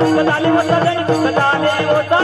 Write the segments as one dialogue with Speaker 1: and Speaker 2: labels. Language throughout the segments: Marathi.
Speaker 1: कदाले होता कदाले होता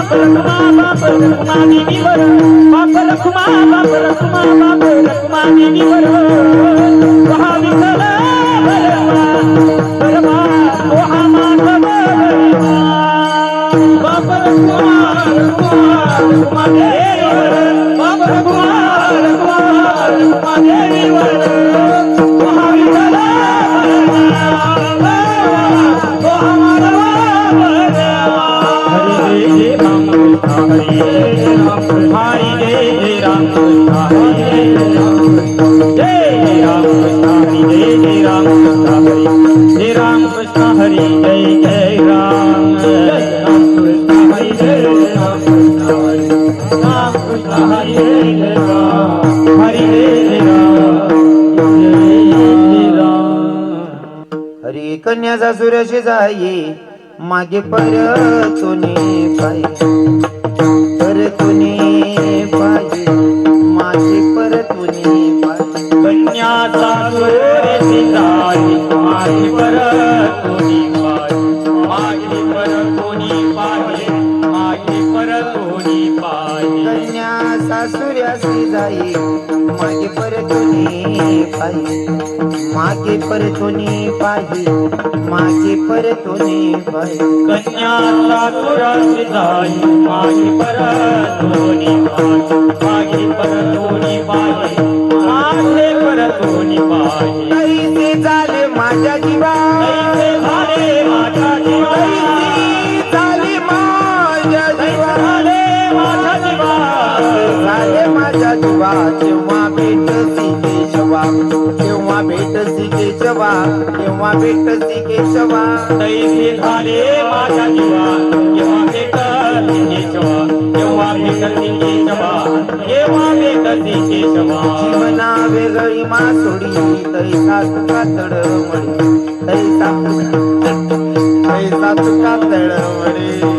Speaker 1: बाप रखुमा बाप रखुमा देवीवर बाप रखुमा बाप रखुमा बाप रखुमा देवीवर हरी
Speaker 2: कन्याचा सुरशी जाई मागे परतुनी पाय परतुनी पाय मागे परतुनी पाय
Speaker 1: कन्याचा सुरशी जाई मागे पर
Speaker 2: सासुऱ्यासी जाई. मागे परतुनी पाही मागे परतुनी पाही मागे
Speaker 1: पाही कन्या जाई. मागे मागे पाही मागे पाही
Speaker 2: झाले माझ्या जीवा केशवा केव्हा भेटसी केशवा?
Speaker 1: तैसे झाले माझ्या जीवा केव्हा भेटसी केशवा? केव्हा भेटसी केशवा? केव्हा भेटसी केशवा?
Speaker 2: जीवना वेगळी मासोडी तैसा तुका
Speaker 1: तळमळी तैसा तुका तैसा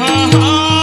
Speaker 1: હા